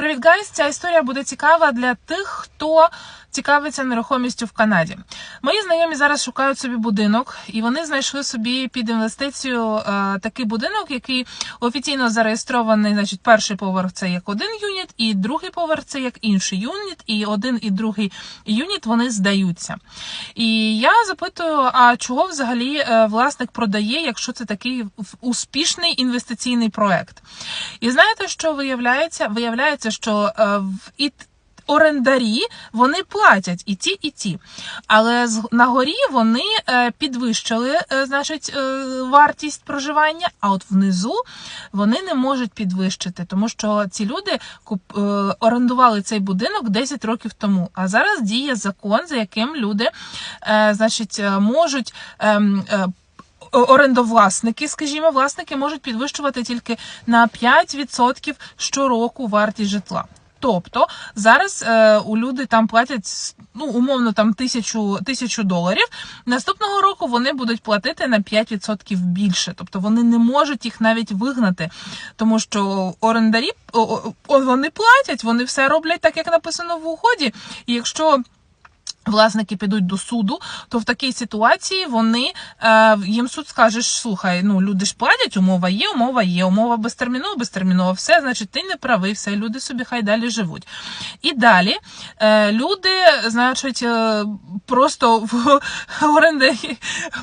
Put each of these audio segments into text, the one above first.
Привіт, гайс! Ця історія буде цікава для тих, хто цікавиться нерухомістю в Канаді. Мої знайомі зараз шукають собі будинок, і вони знайшли собі під інвестицію е, такий будинок, який офіційно зареєстрований. Значить, перший поверх це як один юніт, і другий поверх це як інший юніт, і один і другий юніт вони здаються. І я запитую: а чого взагалі е, власник продає, якщо це такий успішний інвестиційний проект? І знаєте, що виявляється? Виявляється, що е, в орендарі вони платять і ті, і ті. Але на горі вони е, підвищили е, значить, е, вартість проживання, а от внизу вони не можуть підвищити, тому що ці люди орендували цей будинок 10 років тому. А зараз діє закон, за яким люди значить, можуть. ем, Орендовласники, скажімо, власники можуть підвищувати тільки на 5% щороку вартість житла. Тобто зараз е, у люди там платять ну умовно там тисячу тисячу доларів. Наступного року вони будуть платити на 5% більше. Тобто вони не можуть їх навіть вигнати, тому що орендарі о, о, вони платять, вони все роблять так, як написано в угоді. І якщо Власники підуть до суду, то в такій ситуації вони е, їм суд скаже, слухай, ну люди ж платять, умова є, умова є, умова безтермінова, безтермінова, все, значить, ти не правий, все, люди собі хай далі живуть. І далі е, люди, значить, е, просто в орендарі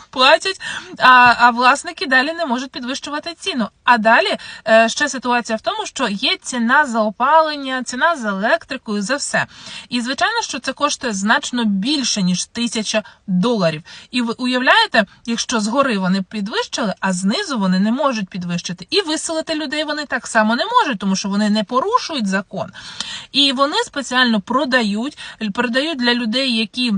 платять, а, а власники далі не можуть підвищувати ціну. А далі е, ще ситуація в тому, що є ціна за опалення, ціна за електрику за все. І звичайно, що це коштує значно більше ніж тисяча доларів. І ви уявляєте, якщо згори вони підвищили, а знизу вони не можуть підвищити. І виселити людей вони так само не можуть, тому що вони не порушують закон. І вони спеціально продають, продають для людей, які.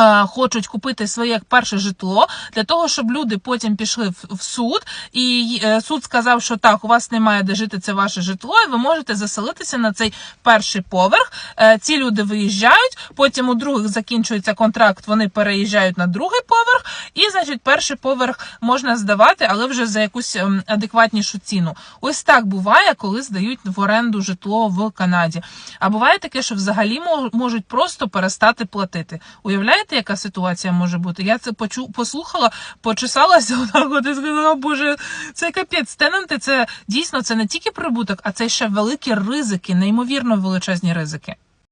Е, Хочуть купити своє перше житло для того, щоб люди потім пішли в, в суд, і е, суд сказав, що так, у вас немає де жити, це ваше житло, і ви можете заселитися на цей перший поверх. Е, ці люди виїжджають, потім у других закінчується контракт, вони переїжджають на другий поверх, і значить перший поверх можна здавати, але вже за якусь ем, адекватнішу ціну. Ось так буває, коли здають в оренду житло в Канаді. А буває таке, що взагалі можуть просто перестати платити. Уявляєте, яка ситуація може бути? Я це почу послухала, почесалася отак от і сказала, боже, це капець. Тенанти це дійсно це не тільки прибуток, а це ще великі ризики, неймовірно величезні ризики.